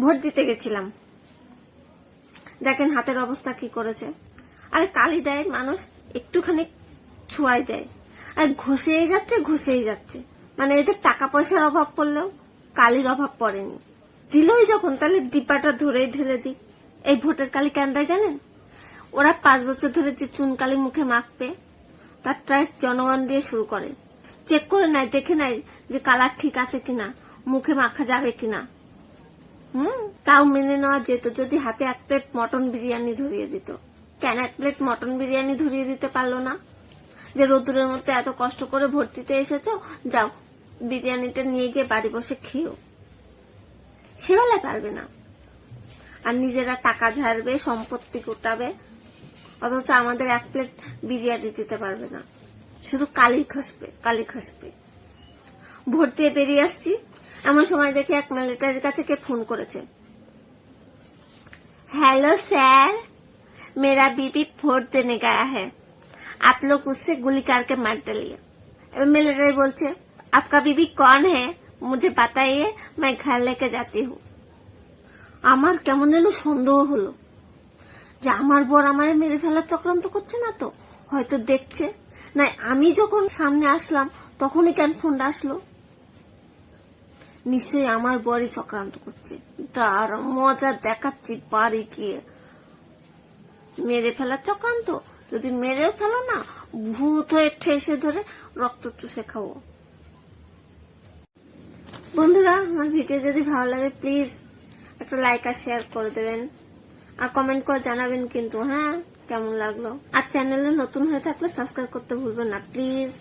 Vote দিতে গেছিলাম। দেখেন হাতের অবস্থা কি করেছে। আরে কালি দেয়, মানুষ একটুখানি ছুয়াই দেয়। আর ঘষেই যাচ্ছে ঘষেই যাচ্ছে। মানে এদের টাকা পয়সার অভাব পড়লেও কালির অভাব পড়েনি। দিলই যখন, তাহলে ডিপাটা ধরেই ঢেলে দিক। এই ভোটের কালি কেন দেয় জানেন? ওরা পাঁচ বছর ধরে যে চুনকালি মুখে মাখবে, তার ট্রাই জনগণ দিয়ে শুরু করে। চেক করে নেয়, দেখে নেয় যে কালার ঠিক আছে কিনা, মুখে মাখা যাবে কিনা। হুম? তাও মেনে নেওয়া যেত যদি হাতে এক প্লেট মটন বিরিয়ানি ধরিয়ে দিত। কেন এক প্লেট মটন বিরিয়ানি ধরিয়ে দিতে পারল না? যে রোদুরের মধ্যে এত কষ্ট করে ভর্তিতে এসেছ, যাও, বিরিয়ানিটা নিয়ে গিয়ে বাড়ি বসে খেও সেবেলায় পারবে না। আর নিজেরা টাকা ঝাড়বে, সম্পত্তি গোটাবে, অথচ আমাদের এক প্লেট বিরিয়ানি দিতে পারবে না। শুধু কালি খসবে কালি খসবে। ভর্তি বেরিয়ে আসছি। এমন সময় দেখে এক মিলিটারির কাছে কে ফোন করেছে। হ্যালো স্যার মেরা বিবি ভোট দেনে গায়া হ্যাঁ লোক উসে उससे गुली মার मार এবার মিলিটারি বলছে, আপকা বিবি কন হ্যাঁ মুঝে বাতাইয়ে, মাই ঘর লেকে যাতে হু। আমার কেমন যেন সন্দেহ হলো। যে আমার বর আমারে মেরে ফেলার চক্রান্ত করছে না তো? হয়তো দেখছে। না আমি যখন সামনে আসলাম, তখনই কেন ফোনটা আসলো? নিশ্চয়ই আমার বরই চক্রান্ত করছে। তার মজা দেখাচ্ছি বাড়ি গিয়ে। মেরে ফেলার চক্রান্ত? যদি মেরেও ফেলো না, ভূত হয়ে ঠেসে ধরে রক্ত চুষে খাব। বন্ধুরা, আমার ভিডিও যদি ভালো লাগে প্লিজ একটা লাইক আর শেয়ার করে দেবেন। আর কমেন্ট করে জানাবেন কিন্তু হ্যাঁ কেমন লাগল? আর চ্যানেলে নতুন হয়ে থাকলে সাবস্ক্রাইব করতে ভুলবেন না প্লিজ